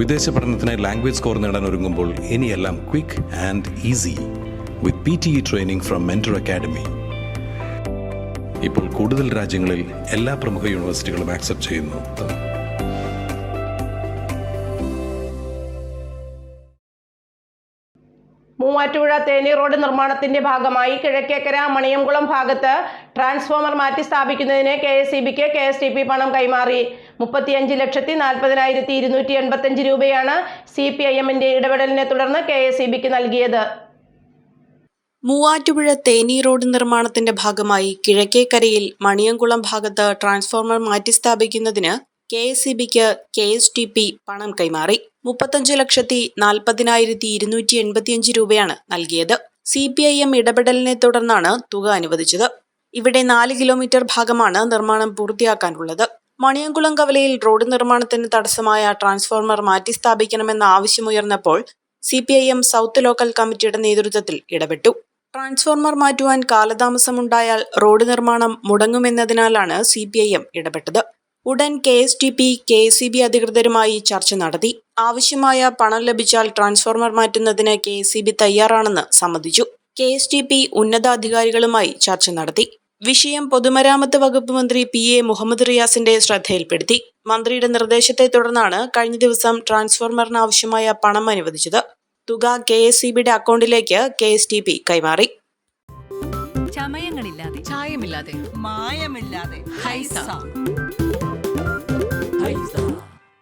വിദേശ പഠനത്തിനായി language score നേടാൻ ഒരുങ്ങുമ്പോൾ ഇനിയെല്ലാം quick and easy with P T E training from mentor academy ഇപ്പോൾ കൂടുതൽ രാജ്യങ്ങളിൽ എല്ലാ പ്രമുഖ യൂണിവേഴ്സിറ്റികളും ആക്സെപ്റ്റ് ചെയ്യുന്നു. മൂവാറ്റുപുഴ തേനി റോഡ് നിർമ്മാണത്തിന്റെ ഭാഗമായി കിഴക്കേക്കര മണിയംകുളം ഭാഗത്ത് ട്രാൻസ്ഫോമർ മാറ്റി സ്ഥാപിക്കുന്നതിന് കെ എസ് ഇ ബിക്ക് കെ എസ് ടി പി പണം കൈമാറി. മുപ്പത്തിയഞ്ച് ലക്ഷത്തി നാൽപ്പതിനായിരത്തി ഇരുന്നൂറ്റി എൺപത്തഞ്ച് രൂപയാണ് സി പി ഐ എമ്മിന്റെ ഇടപെടലിനെ തുടർന്ന് കെ എസ് ഇ ബിക്ക് നൽകിയത്. മൂവാറ്റുപുഴ തേനി റോഡ് നിർമ്മാണത്തിന്റെ ഭാഗമായി കിഴക്കേക്കരയിൽ മണിയംകുളം ഭാഗത്ത് ട്രാൻസ്ഫോർമർ മാറ്റിസ്ഥാപിക്കുന്നതിന് കെ എസ് ഇ ബിക്ക് കെ എസ് ടി പി പണം കൈമാറി. മുപ്പത്തഞ്ച് ലക്ഷത്തി നാൽപ്പതിനായിരത്തി ഇരുന്നൂറ്റി എൺപത്തിയഞ്ച് രൂപയാണ് നൽകിയത്. സി പി ഐ എം ഇടപെടലിനെ തുടർന്നാണ് തുക അനുവദിച്ചത്. ഇവിടെ നാല് കിലോമീറ്റർ ഭാഗമാണ് നിർമ്മാണം പൂർത്തിയാക്കാനുള്ളത്. മണിയംകുളം കവലയിൽ റോഡ് നിർമ്മാണത്തിന് തടസ്സമായ ട്രാൻസ്ഫോർമർ മാറ്റി സ്ഥാപിക്കണമെന്ന ആവശ്യമുയർന്നപ്പോൾ C P I M south local കമ്മിറ്റിയുടെ നേതൃത്വത്തിൽ ഇടപെട്ടു. ട്രാൻസ്ഫോർമർ മാറ്റുവാൻ കാലതാമസമുണ്ടായാൽ റോഡ് നിർമ്മാണം മുടങ്ങുമെന്നതിനാലാണ് സി പി ഐ എം ഇടപെട്ടത്. ഉടൻ K S T P K S E B അധികൃതരുമായി ചർച്ച നടത്തി. ആവശ്യമായ പണം ലഭിച്ചാൽ ട്രാൻസ്ഫോർമർ മാറ്റുന്നതിന് കെ എസ് സി ബി തയ്യാറാണെന്ന് സമ്മതിച്ചു. കെ എസ് ടി പി ഉന്നതാധികാരികളുമായി ചർച്ച നടത്തി. വിഷയം പൊതുമരാമത്ത് വകുപ്പ് മന്ത്രി പി എ മുഹമ്മദ് റിയാസിന്റെ ശ്രദ്ധയിൽപ്പെടുത്തി. മന്ത്രിയുടെ നിർദ്ദേശത്തെ തുടർന്നാണ് കഴിഞ്ഞ ദിവസം ട്രാൻസ്ഫോർമറിന് ആവശ്യമായ പണം അനുവദിച്ചത്. തുക കെ എസ് സി ബിയുടെ അക്കൗണ്ടിലേക്ക് കെ എസ് ടി പി കൈമാറി. ചമയങ്ങളില്ലാതെ ചായമില്ലാതെ മായമില്ലാതെ